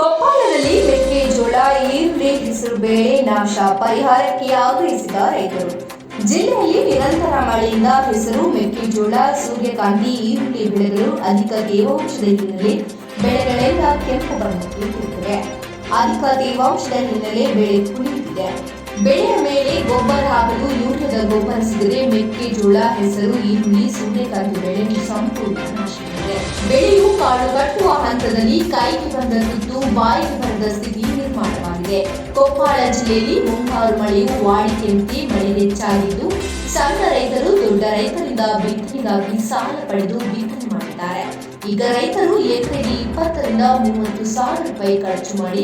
ಕೊಪ್ಪಳದಲ್ಲಿ ಮೆಕ್ಕೆಜೋಳ ಈರುಳ್ಳಿ ಹೆಸರು ಬೇಳೆ, ನಾಶ ಪರಿಹಾರಕ್ಕೆ ಆಗ್ರಹಿಸಿದ ರೈತರು. ಜಿಲ್ಲೆಯಲ್ಲಿ ನಿರಂತರ ಮಳೆಯಿಂದ ಹೆಸರು ಮೆಕ್ಕೆಜೋಳ ಸೂರ್ಯಕಾಂತಿ, ಈರುಳ್ಳಿ ಬೆಳೆಗಳು ಅಧಿಕ ತೇವಾಂಶದ ಹಿನ್ನೆಲೆ ಬೆಳೆಗಳೆಲ್ಲ ಕೆಂಪು ಬಣ್ಣಕ್ಕೆ ಅಧಿಕ ತೇವಾಂಶದ ಹಿನ್ನೆಲೆ ಬೆಳೆ ಕುಳಿತಿದೆ ಬೆಳೆಯ ಮೇಲೆ ಗೊಬ್ಬರ ಹಾಕಲು ಯೂರಿಯಾದ ಗೊಬ್ಬರ ಸಿಗದೆ ಮೆಕ್ಕೆಜೋಳ ಹೆಸರು, ಈರುಳ್ಳಿ ಸೂರ್ಯಕಾಂತಿ ಬೆಳೆ ಸಂಪೂರ್ಣ ಬೆಳೆಯು ಕಾಳು ಕಟ್ಟುವ ಹಂತದಲ್ಲಿ ಕೈಗೆ ಬಂದ ತುತ್ತು, ಬಾಯಿಗೆ ಬಂದ ಸ್ಥಿತಿ ನಿರ್ಮಾಣವಾಗಿದೆ. ಕೊಪ್ಪಳ ಜಿಲ್ಲೆಯಲ್ಲಿ ಮುಂಗಾರು ಮಳೆಯು ವಾಡಿಕೆಯಂತೆ ಮಳೆ ಹೆಚ್ಚಾಗಿದ್ದು, ಸಣ್ಣ ರೈತರು ದೊಡ್ಡ ರೈತರಿಂದ ಬಿತ್ತನೆಗಾಗಿ ಸಾಲ ಪಡೆದು ಬಿತ್ತನೆ ಮಾಡಿದ್ದಾರೆ. ಈಗ ರೈತರು ಎಕರೆಗೆ ಇಪ್ಪತ್ತರಿಂದ ಮೂವತ್ತು ಸಾವಿರ ರೂಪಾಯಿ ಖರ್ಚು ಮಾಡಿ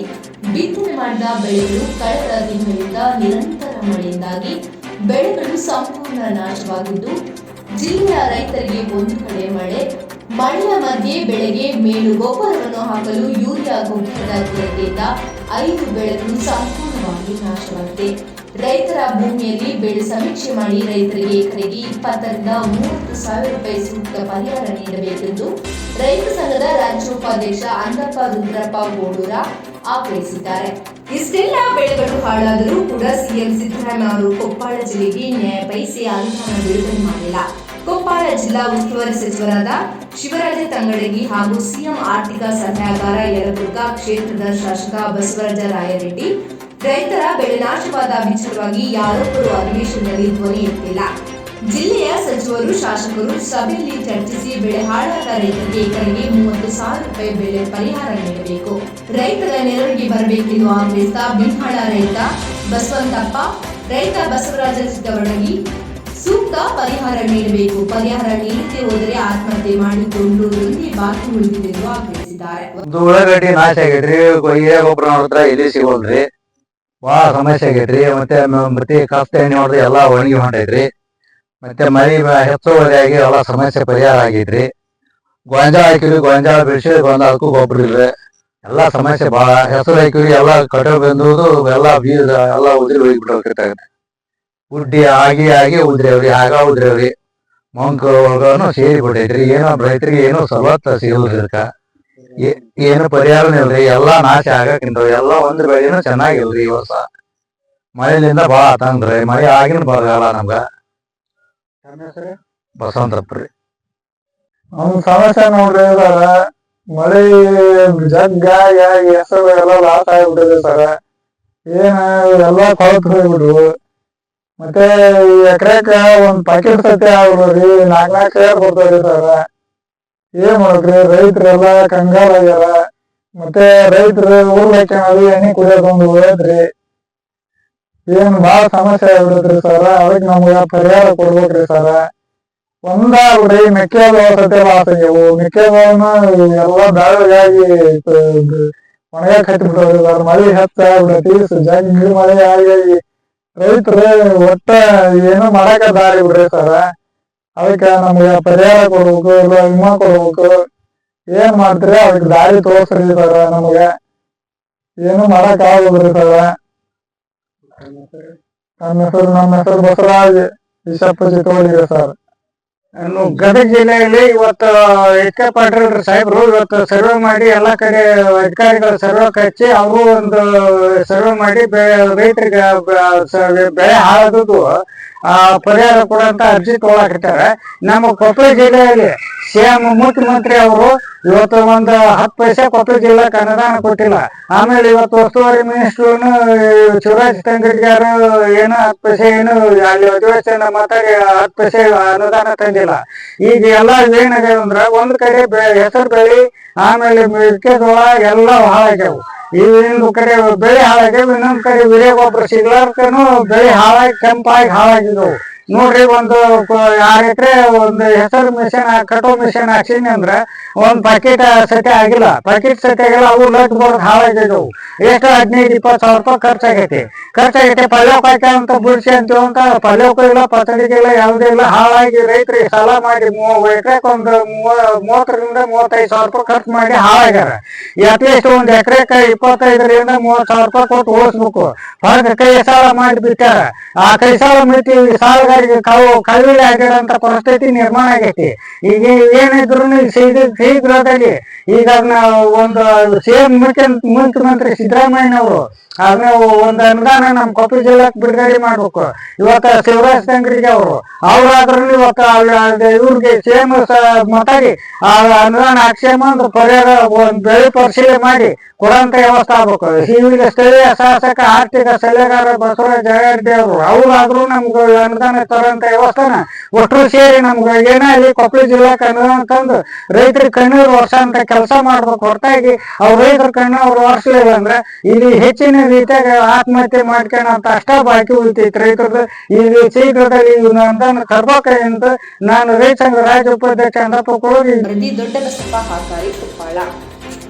ಬಿತ್ತನೆ ಮಾಡಿದ ಬೆಳೆಗಳು ಕಳೆದ ದಿನಗಳಿಂದ ನಿರಂತರ ಮಳೆಯಿಂದಾಗಿ ಬೆಳೆಗಳು ಸಂಪೂರ್ಣ ನಾಶವಾಗಿದ್ದು, ಜಿಲ್ಲೆಯ ರೈತರಿಗೆ ಒಂದು ಕಡೆ ಮಳೆ, ಮಳೆಯ ಮಧ್ಯೆ ಬೆಳೆಗೆ ಮೇಲು ಗೊಬ್ಬರವನ್ನು ಹಾಕಲು ಯೂರಿಯಾ ಗೊಬ್ಬರದ ಕೊರತೆಯಿಂದ ಐದು ಬೆಳೆಗಳು ಸಂಪೂರ್ಣವಾಗಿ ನಾಶವಾಗಿದೆ. ರೈತರ ಭೂಮಿಯಲ್ಲಿ ಬೆಳೆ ಸಮೀಕ್ಷೆ ಮಾಡಿ ರೈತರಿಗೆ ಎಕರೆಗೆ ಇಪ್ಪತ್ತರಿಂದ ಮೂವತ್ತು ಸಾವಿರ ರೂಪಾಯಿ ಸೂಕ್ತ ಪರಿಹಾರ ನೀಡಬೇಕೆಂದು ರೈತ ಸಂಘದ ರಾಜ್ಯ ಉಪಾಧ್ಯಕ್ಷ ಅನ್ನಪ್ಪ ರುದ್ರಪ್ಪ ಗೋಡೂರ ಆಗ್ರಹಿಸಿದ್ದಾರೆ. ಇಷ್ಟೆಲ್ಲ ಬೆಳೆಗಳು ಹಾಳಾದರೂ ಕೂಡ ಸಿಎಂ ಸಿದ್ದರಾಮಯ್ಯ ಅವರು ಕೊಪ್ಪಳ ಜಿಲ್ಲೆಗೆ ನ್ಯಾಯ ಬಯಸಿ ಅನುದಾನ ಬಿಡುಗಡೆ ಮಾಡಿಲ್ಲ. ಕೊಪ್ಪಳ ಜಿಲ್ಲಾ ಉಸ್ತುವಾರಿ ಸಚಿವರಾದ ಶಿವರಾಜ ತಂಗಡಗಿ ಹಾಗೂ ಸಿಎಂ ಆರ್ಥಿಕ ಸಲಹೆಗಾರ ಯಲಬುರ್ಗಾ ಕ್ಷೇತ್ರದ ಶಾಸಕ ಬಸವರಾಜ ರಾಯರೆಡ್ಡಿ ರೈತರ ಬೆಳೆ ನಾಶವಾದ ವಿಚಾರವಾಗಿ ಯಾರೊಬ್ಬರು ಅಧಿವೇಶನದಲ್ಲಿ ಧ್ವನಿ ಎತ್ತಿಲ್ಲ. ಜಿಲ್ಲೆಯ ಸಚಿವರು, ಶಾಸಕರು ಸಭೆಯಲ್ಲಿ ಚರ್ಚಿಸಿ ಬೆಳೆ ಹಾಳಾದ ರೈತರಿಗೆ ಎಕರೆಗೆ ಮೂವತ್ತು ಸಾವಿರ ರೂಪಾಯಿ ಬೆಳೆ ಪರಿಹಾರ ನೀಡಬೇಕು. ರೈತರ ನೆರವಿಗೆ ಬರಬೇಕೆಂದು ಆಗ್ರಹಿಸಿದ ಬಿಂಹಾಳ ರೈತ ಬಸವಂತಪ್ಪ, ರೈತ ಬಸವರಾಜ ಚಿತ್ತವಣಗಿ ಸೂಕ್ತ ಪರಿಹಾರ ನೀಡಬೇಕು. ಪರಿಹಾರ ನೀಡದೆ ಹೋದರೆ ಆತ್ಮಹತ್ಯೆ ಮಾಡಿಕೊಂಡು ಬಾಕಿ ಉಳಿದಿದೆ ಎಂದು ಆಗ್ರಹಿಸಿದ್ದಾರೆ. ಉಳ್ಳಾಗಡ್ಡಿ ನಾಶ ಗೊಬ್ಬರ ಎಲ್ಲಿ ಸಿಗೋಲ್ರಿ? ಭಾಳ ಸಮಸ್ಯೆ ಆಗೈತ್ರಿ ಮತ್ತೆ ಮತ್ತೆ ಕಷ್ಟ ಎಣ್ಣೆ ಹೊಡೆದು ಎಲ್ಲಾ ಒಣಗಿ ಹೊಂಟೈತ್ರಿ. ಮತ್ತೆ ಮಳಿ ಹೆಚ್ಚುವರಿಯಾಗಿ ಎಲ್ಲಾ ಸಮಸ್ಯೆ ಪರಿಹಾರ ಆಗೈತ್ರಿ ಗೊಂಜಾಳ ಹಾಕಿವಿ ಗೊಂಜಾಳ ಬೆಳೆಸಿ ಗೊಂಜಾಳಕ್ಕೂ ಗೊಬ್ಬರ ಇಲ್ರಿ. ಎಲ್ಲಾ ಸಮಸ್ಯೆ ಬಹಳ ಹೆಸರು ಹಾಕಿವಿ ಎಲ್ಲಾ ಕಟರ್ ಬಂದುದು, ಎಲ್ಲಾ ಬೀಜ, ಎಲ್ಲಾ ಉದ್ರಿ ಹೋಗಿಬಿಟ್ಟಿರ್ತಾಗತ್ತೆ ಉಡ್ಡಿ ಆಗಿ ಆಗಿ ಉದ್ರೇವ್ರಿ, ಆಗ ಉದ್ರೇವ್ರಿ. ಮಂಕ್ ಒಳಗನು ಸೇರಿ ಬಿಟ್ಟೈತ್ರಿ, ಏನೋ ರೈತರಿಗೆ ಏನೋ ಸವಲತ್ತು ಸಿಗಲ್ರಿ ಏನು ಪರಿಹಾರನೇ ಇಲ್ರಿ ಎಲ್ಲ ನಾಶ ಆಗಕ್ಕಿಂತ ಎಲ್ಲ ಒಂದ್ ಬೆಳೆನೂ ಚೆನ್ನಾಗಿಲ್ರಿ ಈ ವರ್ಷ. ಮಳೆಲಿಂದ ಬಾಳ ಆತಂದ್ರಿ ಮಳೆ ಆಗಿನ ಬರಗಾಲ ನಮ್ಗ. ಬಸವಂತಪ್ಪ ಒಂದು ಸಮಸ್ಯೆ ನೋಡ್ರಿ ಸರ ಮಳೆ ಜಗ್ಗ ಹೆಸರು ಎಲ್ಲ ಲಾಸ್ ಆಗ್ಬಿಟ್ಟಿದೆ ಸರ. ಏನ ಎಲ್ಲಾ ಕೊಳತ್ ಹೋಗ್ಬಿಟ್ರು ಮತ್ತೆ ಎಕರೆಕ ಒಂದ್ ಪ್ಯಾಕೆಟ್ ಸತ್ಯ ಆಗ್ಬಿಡ್ರಿ ನಾಲ್ಕ್ ನಾಲ್ಕು ಸೇರ್ ಕೊಡ್ತಾವ್ರಿ ಸರ. ಏನ್ ಮಾಡ್ಬೇಕ್ರಿ ರೈತರೆಲ್ಲ ಕಂಗಾಲ್ ಆಗ್ಯಾರ ಮತ್ತೆ ರೈತರು ಊರ್ಲಕ್ಕೆ ಎಣ್ಣೆ ಕುಡಿಯೋದೊಂದು ಹೋದ್ರಿ ಏನ್ ಬಾಳ ಸಮಸ್ಯೆ ಆಗ್ಬಿಡತ್ರಿ ಸರ ಅದಕ್ಕೆ ನಮ್ಗ ಪರಿಹಾರ ಕೊಡ್ಬೇಕ್ರಿ ಸರ ಒಂದಾಗ್ರಿ ಮೆಕ್ಕೆಜೋಳ ಸತ್ಯ ಲಾಸ್ ಆಗ್ಯಾವು ಮೆಕ್ಕೆಜೋಳನ ಎಲ್ಲಾ ಬೆಳಗಾಗಿ ಒಣಗಾಕ್ ಹತ್ತಿ ಬಿಟ್ಟವ್ರಿ ಸರ್ ಮಳಿ ಹೆಚ್ಚ ಆಗ್ಬಿಡತಿ ಜಗ್ಗಿ ಮಳೆ ಆಗಿ ರೈತರು ಒಟ್ಟ ಏನು ಮಾಡಾಕ ದಾರಿ ಬಿಡ್ರಿ ಸರ ಅದಕ್ಕ ನಮ್ಗ ಪರಿಹಾರ ಕೊಡ್ಬೇಕು ಇಲ್ಲ ವಿಮಾ ಕೊಡ್ಬೇಕು ಏನ್ ಮಾಡ್ತೀರಿ ಅದಕ್ಕೆ ದಾರಿ ತೋರ್ಸ್ರಿ ಸರ ನಮ್ಗ ಏನು ಮಾಡಾಕ ಆಗುದ್ರಿ ಸರ ನಮ್ಮ ಹೆಸರು ನಮ್ಮ ಹೆಸರು ಬಸವರಾಜ್ ವಿಶಪ್ಪ ಚಿತ್ತೋಳಿಗೆ ಸರ್ ಇನ್ನು ಗದಗ ಜಿಲ್ಲೆಯಲ್ಲಿ ಇವತ್ತು ಎಚ್ ಕೆ ಪಾಟೀಲ್ ಸಾಹೇಬ್ರು ಇವತ್ತು ಸರ್ವೆ ಮಾಡಿ ಎಲ್ಲಾ ಕಡೆ ಅಧಿಕಾರಿಗಳ ಸರ್ವೆ ಕಚ್ಚಿ ಅವರು ಒಂದು ಸರ್ವೆ ಮಾಡಿ ರೈತರಿಗೆ ಬೆಳೆ ಆ, ಪರಿಹಾರ ಕೊಡುವಂತ ಅರ್ಜಿ ತಗೊಳಕತ್ತಾರ ನಮ್ಮ ಕೊಪ್ಪಳ ಜಿಲ್ಲೆಯಲ್ಲಿ ಸಿಎಂ ಮುಖ್ಯಮಂತ್ರಿ ಅವರು ಇವತ್ತು ಒಂದು ಹತ್ತು ಪೈಸೆ ಕೊಟ್ಟಿದ್ದಿಲ್ಲ ಕನ್ನಡನ ಕೊಟ್ಟಿಲ್ಲ. ಆಮೇಲೆ ಇವತ್ತು ಉಸ್ತುವಾರಿ ಮಿನಿಸ್ಟರ್ ಶಿವರಾಜ್ ತಂಗಡಿಗಾರು ಏನು ಹತ್ ಪೈಸೆ ಏನು, ಅಲ್ಲಿ ಅಧಿವೇಶನ ಮಾತಾಡಿ ಹತ್ತು ಪೈಸೆ ಅನುದಾನ ತಂದಿಲ್ಲ. ಈಗ ಎಲ್ಲ ಏನಾಗ್ಯಾವ ಅಂದ್ರ, ಒಂದ್ ಕಡೆ ಹೆಸರು ಬೆಳಿ, ಆಮೇಲೆ ಮೆಕ್ಕೆಜೋಳ ಎಲ್ಲ ಹಾಳಾಗ್ಯಾವು. ಇನ್ನೊಂದು ಕಡೆ ಬೆಳೆ ಹಾಳಾಗ್ಯಾವ, ಇನ್ನೊಂದ್ ಕಡೆ ವಿರೇ ಗೊಬ್ಬರ ಸಿಗ್ಲಾರ್ಕನು ಬೆಳೆ ಹಾಳಾಗಿ, ಕೆಂಪಾಗಿ ಹಾಳಾಗಿದ್ದವು. ನೋಡ್ರಿ, ಒಂದು ಆರ್ ಒಂದು ಹೆಸರು ಮಿಷನ್ ಕಟೋ ಮಿಷನ್ ಹಾಕ್ಸೀನಿ ಅಂದ್ರ ಒಂದ್ ಪ್ಯಾಕೆಟ್ ಸತಿ ಆಗಿಲ್ಲ. ಪ್ಯಾಕೆಟ್ ಸತಿ ಆಗಿಲ್ಲ ಅವು ಲಟ್ ಬೋರ್ಡ್ ಹಾಳಾಗಿದ್ದವು ಎಷ್ಟು? ಹದಿನೈದು, ಇಪ್ಪತ್ತು ಸಾವಿರ ರೂಪಾಯಿ ಖರ್ಚಾಗೈತಿ. ಖರ್ಚಾಗೈತೆ ಪಲ್ಯಕ್ಕೆ ಅಂತ ಬಿಡಿಸಿ ಅಂತೀವಿ ಅಂತ ಪಲ್ಯಕ್ಕೂ ಇಲ್ಲ ಪತಡಿಗೆ ಇಲ್ಲ, ಯಾವುದೇ ಇಲ್ಲ. ಹಾಳಾಗಿ ರೈತರಿ ಸಾಲ ಮಾಡಿ ಎಕರೆಕ್ ಒಂದು ಮೂವ- ಮೂವತ್ತರಿಂದ ಮೂವತ್ತೈದು ಸಾವಿರ ರೂಪಾಯಿ ಖರ್ಚು ಮಾಡಿ ಹಾಳಾಗ್ಯಾರ. ಅಟ್ಲೀಸ್ಟ್ ಒಂದ್ ಎಕ್ರೆಕ ಇಪ್ಪತ್ತೈದರಿಂದ ಮೂವತ್ತು ಸಾವಿರ ರೂಪಾಯಿ ಕೊಟ್ಟು ಓಡಿಸ್ಬೇಕು. ಹೊರಗೆ ಕೈ ಸಾಲ ಮಾಡಿ ಬಿಟ್ಟಾರ. ಆ ಕೈ ಸಾಲ ಮಿತಿ ಸಾಲಗಾರ ರೈತರಿಗೆ ಕಾವು ಆಗಿರೋಂತ ಪರಿಸ್ಥಿತಿ ನಿರ್ಮಾಣ ಆಗೈತಿ. ಈಗ ಏನಿದ್ರು ಶೀಘ್ರ ಶೀಘ್ರದಲ್ಲಿ ಈಗ ಅದನ್ನ ಒಂದು ಸಿಎಂ ಮುಖ್ಯ ಮುಖ್ಯಮಂತ್ರಿ ಸಿದ್ದರಾಮಯ್ಯ ಅವರು ಅದನ್ನ ಒಂದು ಅನುದಾನ ನಮ್ಮ ಕೊಪ್ಪಳ ಜಿಲ್ಲೆಗೆ ಬಿಡುಗಡೆ ಮಾಡ್ಬೇಕು. ಇವತ್ತ ಶಿವರಾಜ್ ತಂಗಡಿಗೆ ಅವರು ಅವ್ರಾದ್ರೂ ಇವತ್ತ ಇವ್ರಿಗೆ ಸೇಮ್ ಮಾತಾಡಿ, ಆ ಅನುದಾನ ಆಕ್ಷೇಮ ಅಂದ್ರೆ ಪರಿಹಾರ ಒಂದು ಬೆಳೆ ಪರಿಶೀಲನೆ ಮಾಡಿ ಕೊಡಂತ ವ್ಯವಸ್ಥೆ ಆಗ್ಬೇಕು. ಈಗ ಸ್ಥಳೀಯ ಶಾಸಕ, ಆರ್ಥಿಕ ಸಲಹೆಗಾರ ಬಸವರಾಜ ಜಯರ್ಡಿ ಅವರು, ಅವ್ರಾದ್ರೂ ನಮ್ಗೆ ಅನುದಾನ ತರೋಂತ ವ್ಯವಸ್ಥೆನ ಒಟ್ಟರು ಸೇರಿ ನಮ್ಗೆ ಅಲ್ಲಿ ಕೊಪ್ಪಳ ಜಿಲ್ಲಾ ಕನ್ನಡ ತಂದು ರೈತರಿಗೆ ಕಣ್ಣೀರು ವರ್ಷ ಅಂತ ಕೆಲಸ ಮಾಡ್ಬೇಕು ಹೊರತಾಗಿ ಅವ್ರ ರೈತರ ಕಣ್ಣು ಅವ್ರು ವರ್ಷಲಿಲ್ಲ ಅಂದ್ರೆ ಇಲ್ಲಿ ಹೆಚ್ಚಿನ ರೀತಿಯಾಗ ಆತ್ಮಹತ್ಯೆ ಮಾಡ್ಕೊಂಡಂತ ಅಷ್ಟ ಬಾಕಿ ಉಳಿತೈತಿ ರೈತರದ್ದು ಇಲ್ಲಿ ಶೀಘ್ರದಲ್ಲಿ ಅನುದಾನ ತರ್ಬೇಕಂತ ನಾನು ರೈತ ಸಂಘ ರಾಜ್ಯ ಉಪಾಧ್ಯಕ್ಷ ಅಂತ ಕೊಡೋಗಿ ದೊಡ್ಡ ಬಸಪ್ಪ